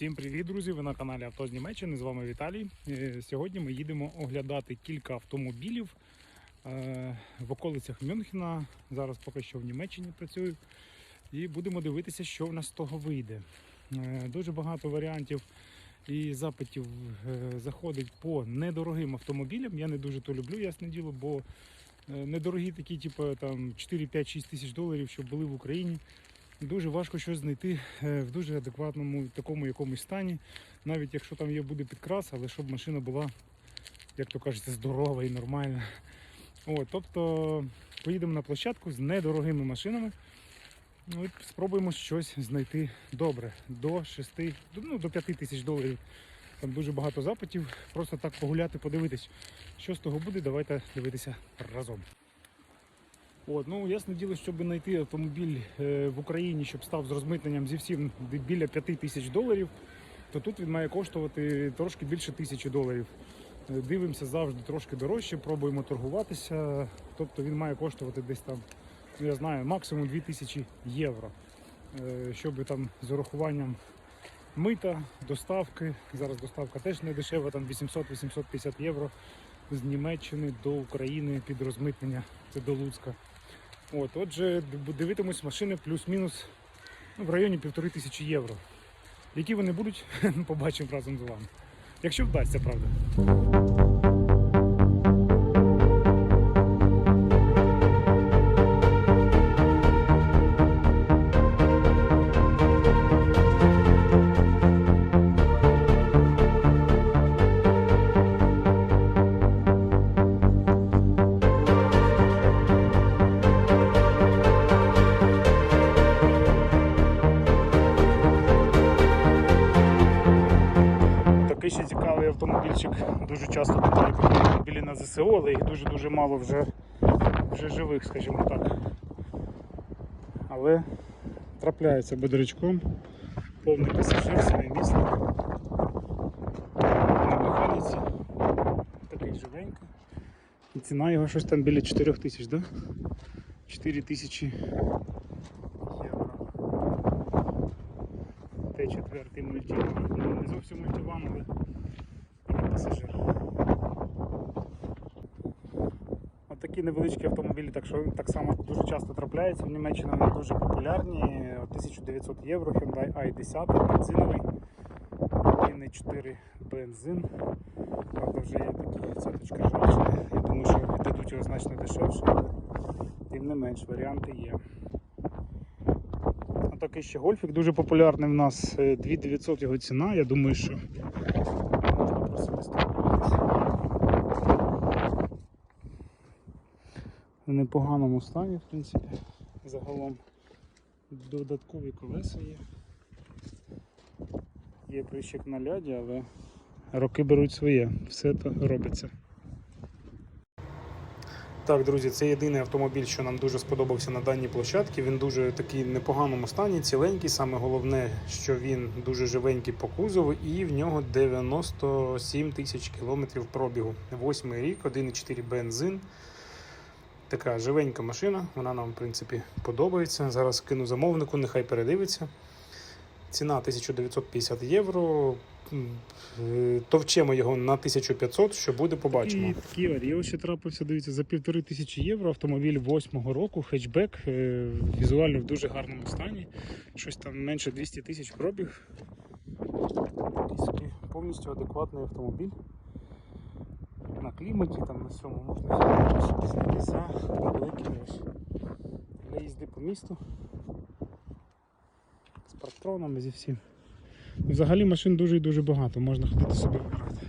Всім привіт, друзі! Ви на каналі Авто з Німеччини. З вами Віталій. Е, Сьогодні ми їдемо оглядати кілька автомобілів е, в околицях Мюнхена. Зараз поки що в Німеччині працюю. І будемо дивитися, що в нас з того вийде. Е, Дуже багато варіантів і запитів заходить по недорогим автомобілям. Я не дуже то люблю, ясне діло, бо недорогі такі, типу там 4-5-6 тисяч доларів, щоб були в Україні. Дуже важко щось знайти е, в дуже адекватному такому якомусь стані, навіть якщо там є буде підкрас, але щоб машина була, як то кажеться, здорова і нормальна. От, тобто поїдемо на площадку з недорогими машинами. Ну, і спробуємо щось знайти добре. До 6, ну, до 5 тисяч доларів. Там дуже багато запитів. Просто так погуляти, подивитись, що з того буде. Давайте дивитися разом. От, ну ясне діло, щоб знайти автомобіль е, в Україні, щоб став з розмитненням зі всім біля 5 тисяч доларів, то тут він має коштувати трошки більше тисячі доларів. Е, Дивимося завжди трошки дорожче, пробуємо торгуватися. Тобто він має коштувати десь там, ну я знаю, максимум 2000 євро. Е, Щоб там з урахуванням мита, доставки. Зараз доставка теж не дешева, там 800-850 євро з Німеччини до України під розмитнення. Це до Луцька. От, отже, дивитимось машини плюс-мінус ну, в районі півтори тисячі євро. Які вони будуть, побачимо разом з вами. Якщо вдасться, правда. Автомобільчик. Дуже часто про автомобілі на ЗСО, але їх дуже-дуже мало вже, вже живих, скажімо так. Але трапляється бодрячком. Повний пасажир, своє місце. На механіці. Такий живенький. І ціна його щось там біля 4 тисяч, да? 4 тисячі євро. Т4 мультиван. Ну, не зовсім мультиван, але пасажир. От такі невеличкі автомобілі, так, що, так само дуже часто трапляються. В Німеччині вони дуже популярні. 1900 євро Hyundai i10 бензиновий. 1.4 бензин. Правда, вже є такі цяточка ржавчини. Я думаю, що дадуть його значно дешевше, але тим не менш варіанти є. Такий ще гольфік дуже популярний в нас. е, 2900 його ціна. Я думаю, що. В непоганому стані, в принципі, загалом. Додаткові колеса є. Є прищик на ляді, але роки беруть своє, все то робиться. Так, друзі, це єдиний автомобіль, що нам дуже сподобався на даній площадці. Він дуже такий непоганому стані, ціленький. Саме головне, що він дуже живенький по кузову, і в нього 97 тисяч кілометрів пробігу. Восьмий рік, 1,4 бензин. Така живенька машина, вона нам, в принципі, подобається. Зараз кину замовнику, нехай передивиться. Ціна 1950 євро. Е, Товчемо його на 1500, що буде, побачимо. І Оріо ще трапився, дивіться, за півтори тисячі євро. Автомобіль восьмого року, хетчбек, е, візуально в дуже гарному стані. Щось там менше 200 тисяч пробіг. Повністю адекватний автомобіль. На кліматі, там на всьому можна за великі гроші. Для їзди по місту. Парктронами зі всім. Взагалі машин дуже і дуже багато, можна ходити собі вибирати.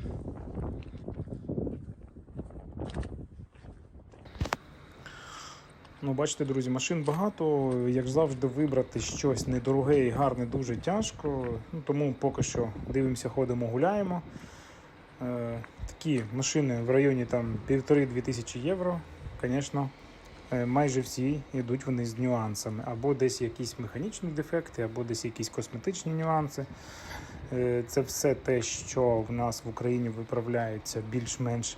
Ну, бачите, друзі, машин багато. Як завжди, вибрати щось недороге і гарне дуже тяжко. Ну, тому поки що дивимося, ходимо, гуляємо. Е, такі машини в районі там 1,5-2 тисячі євро, звісно, майже всі йдуть вони з нюансами. Або десь якісь механічні дефекти, або десь якісь косметичні нюанси. Е, Це все те, що в нас в Україні виправляється більш-менш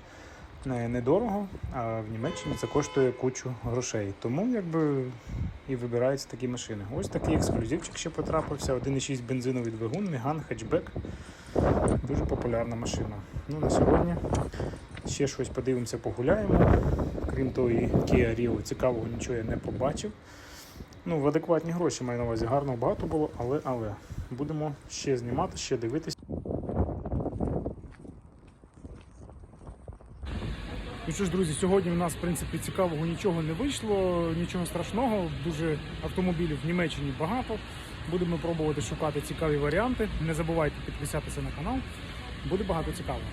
е, недорого, а в Німеччині це коштує кучу грошей. Тому якби і вибираються такі машини. Ось такий ексклюзивчик ще потрапився. 1,6 бензиновий двигун, Меган хетчбек. Дуже популярна машина. Ну, на сьогодні ще щось подивимося, погуляємо. Крім того, і Kia Rio цікавого нічого я не побачив. Ну, в адекватні гроші маю на увазі. Гарно багато було, але але. Будемо ще знімати, ще дивитись. Ну що ж, друзі, сьогодні в нас в принципі цікавого нічого не вийшло, нічого страшного. Дуже автомобілів в Німеччині багато. Будемо пробувати шукати цікаві варіанти. Не забувайте підписатися на канал. Буде багато цікавого.